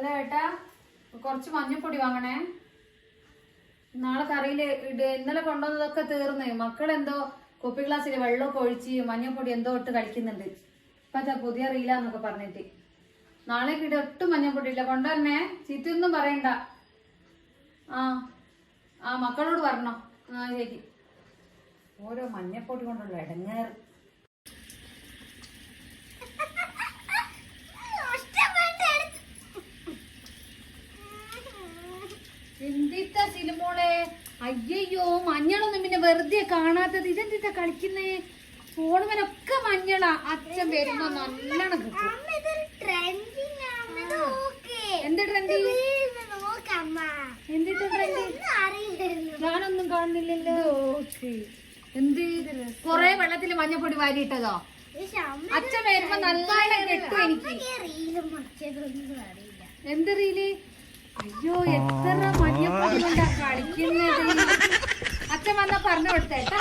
അല്ല ഏട്ടാ? കുറച്ച് മഞ്ഞപ്പൊടി വാങ്ങണേ. നാളെ കറിയിൽ ഇട്. ഇന്നലെ കൊണ്ടുവന്നതൊക്കെ തീർന്ന്. മക്കളെന്തോ കുപ്പി ഗ്ലാസ്സിൽ വെള്ളമൊക്കെ ഒഴിച്ച് മഞ്ഞപ്പൊടി എന്തോ ഇട്ട് കഴിക്കുന്നുണ്ട് ഇപ്പത്തെ പുതിയ റീലാന്നൊക്കെ പറഞ്ഞിട്ട്. നാളെ ഇട. ഒട്ടും മഞ്ഞപ്പൊടി ഇല്ല. കൊണ്ടുവരണേ. ചിറ്റൊന്നും പറയണ്ട. ആ. ആ മക്കളോട് പറഞ്ഞോ. ആ ശരി. ഓരോ മഞ്ഞപ്പൊടി കൊണ്ടുള്ള ഇടങ്ങേറ് എന്തിത്ത സിനിമോളെ അയ്യയ്യോ മഞ്ഞളൊന്നും പിന്നെ വെറുതെ കാണാത്തത്. ഇതെന്തിത്ത കളിക്കുന്നേ? ഫോണുമനൊക്കെ മഞ്ഞളാ. അച്ഛൻ വരുമ്പോ നല്ലോണം കിട്ടും. എന്ത് ട്രെൻഡ് എന്തിത്ത ട്രെൻഡ് ഞാനൊന്നും കാണുന്നില്ലല്ലോ. എന്ത്? കൊറേ വെള്ളത്തിൽ മഞ്ഞപ്പൊടി വാരിയിട്ടതോ. അച്ഛൻ വരുമ്പോ നല്ലോണം കിട്ടും എനിക്ക്. എന്ത് റീൽ? അയ്യോ എത്ര മഞ്ഞപ്പൊടി കൊണ്ടാ കളിക്കുന്നത് അച്ഛൻ വന്നാ പറഞ്ഞു കൊടുത്തേട്ടാ.